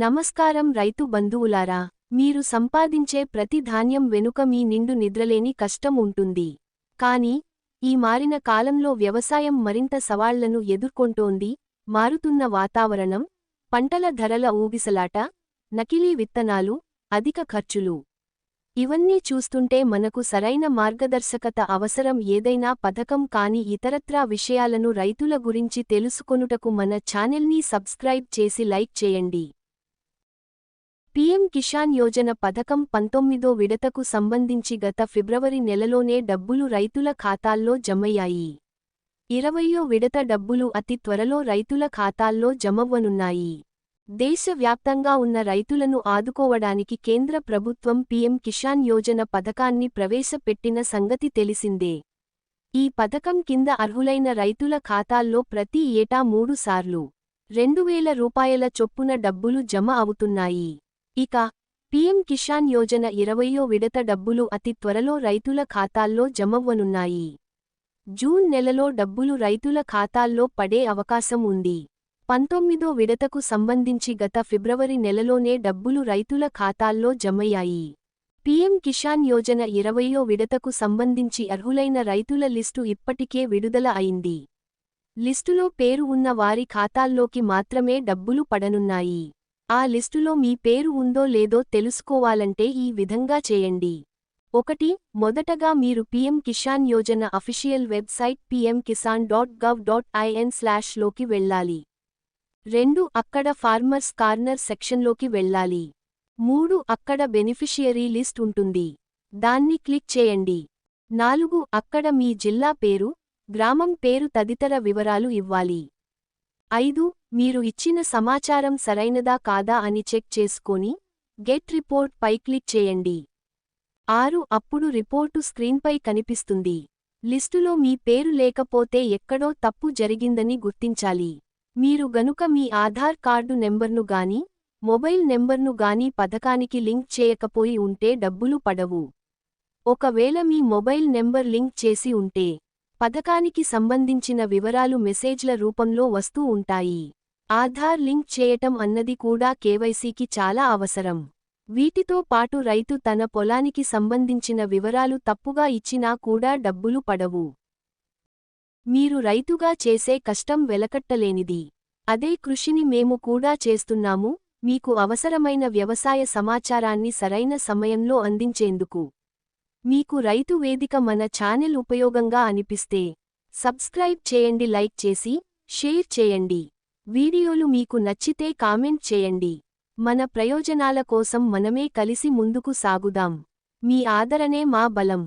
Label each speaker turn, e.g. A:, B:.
A: నమస్కారం రైతు బంధువులారా మీరు సంపాదించే ప్రతి ధాన్యం వెనుక మీ నిండు నిద్రలేని కష్టం ఉంటుంది. కాని ఈ మారిన కాలంలో వ్యవసాయం మరింత సవాళ్ళను ఎదుర్కొంటోంది. మారుతున్న వాతావరణం పంటల ధరల ఊగిసలాట నకిలీ విత్తనాలు అధిక ఖర్చులు. ఇవన్నీ చూస్తుంటే మనకు సరైన మార్గదర్శకత అవసరం ఏదైనా పథకం కాని ఇతరత్రా విషయాలను రైతుల గురించి తెలుసుకొనుటకు మన ఛానెల్ని సబ్స్క్రైబ్ చేసి లైక్ చేయండి. పీఎం కిషాన్ యోజన పథకం పంతొమ్మిదో విడతకు సంబంధించి గత ఫిబ్రవరి నెలలోనే డబ్బులు రైతుల ఖాతాల్లో జమయ్యాయి. ఇరవయో విడత డబ్బులు అతి త్వరలో రైతుల ఖాతాల్లో జమవ్వనున్నాయి. దేశవ్యాప్తంగా ఉన్న రైతులను ఆదుకోవడానికి కేంద్ర ప్రభుత్వం పీఎం కిషాన్ యోజన పథకాన్ని ప్రవేశపెట్టిన సంగతి తెలిసిందే. ఈ పథకం కింద అర్హులైన రైతుల ఖాతాల్లో ప్రతి ఏటా మూడుసార్లు రెండు రెండువేల రూపాయల చొప్పున డబ్బులు జమ అవుతున్నాయి. ఇక పీఎం కిషాన్ యోజన ఇరవయో విడత డబ్బులు అతి త్వరలో రైతుల ఖాతాల్లో జమవ్వనున్నాయి. జూన్ నెలలో డబ్బులు రైతుల ఖాతాల్లో పడే అవకాశం ఉంది. పంతొమ్మిదో విడతకు సంబంధించి గత ఫిబ్రవరి నెలలోనే డబ్బులు రైతుల ఖాతాల్లో జమయ్యాయి. పీఎం కిషాన్ యోజన ఇరవయో విడతకు సంబంధించి అర్హులైన రైతుల లిస్టు ఇప్పటికే విడుదల అయింది. లిస్టులో పేరు ఉన్న వారి ఖాతాల్లోకి మాత్రమే డబ్బులు పడనున్నాయి. ఆ లిస్టులో మీ పేరు ఉందో లేదో తెలుసుకోవాలంటే ఈ విధంగా చేయండి. ఒకటి మొదటగా మీరు PM Kisan Yojana official website PM Kisan dot gov dot IN స్లాష్లోకి వెళ్ళాలి. రెండు అక్కడ ఫార్మర్స్ కార్నర్ సెక్షన్లోకి వెళ్ళాలి. మూడు అక్కడ బెనిఫిషియరీ లిస్ట్ ఉంటుంది. దాన్ని క్లిక్ చేయండి. నాలుగు అక్కడ మీ జిల్లా పేరు గ్రామం పేరు తదితర వివరాలు ఇవ్వాలి. ఐదు మీరు ఇచ్చిన సమాచారం సరైనదా కాదా అని చెక్ చేసుకొని గెట్ రిపోర్ట్ పై క్లిక్ చేయండి. ఆరు అప్పుడు రిపోర్టు స్క్రీన్పై కనిపిస్తుంది. లిస్టులో మీ పేరు లేకపోతే ఎక్కడో తప్పు జరిగిందని గుర్తించాలి. మీరు గనుక మీ ఆధార్ కార్డు నెంబర్ను గాని మొబైల్ నెంబర్ను గాని పథకానికి లింక్ చేయకపోయి ఉంటే డబ్బులు పడవు. ఒకవేళ మీ మొబైల్ నెంబర్ లింక్ చేసి ఉంటే పథకానికి సంబంధించిన వివరాలు మెసేజ్ల రూపంలో వస్తూ ఉంటాయి. ఆధార్ లింక్ చేయటం అన్నది కూడా కేవైసీకి చాలా అవసరం. వీటితో పాటు రైతు తన పొలానికి సంబంధించిన వివరాలు తప్పుగా ఇచ్చినా కూడా డబ్బులు పడవు. మీరు రైతుగా చేసే కష్టం వెలకట్టలేనిది. అదే కృషిని మేము కూడా చేస్తున్నాము. మీకు అవసరమైన వ్యవసాయ సమాచారాన్ని సరైన సమయంలో అందించేందుకు. మీకు రైతు వేదిక మన ఛానెల్ ఉపయోగంగా అనిపిస్తే సబ్స్క్రైబ్ చేయండి లైక్ చేసి షేర్ చేయండి. వీడియోలు మీకు నచ్చితే కామెంట్ చేయండి. మన ప్రయోజనాల కోసం మనమే కలిసి ముందుకు సాగుదాం. మీ ఆదరణే మా బలం.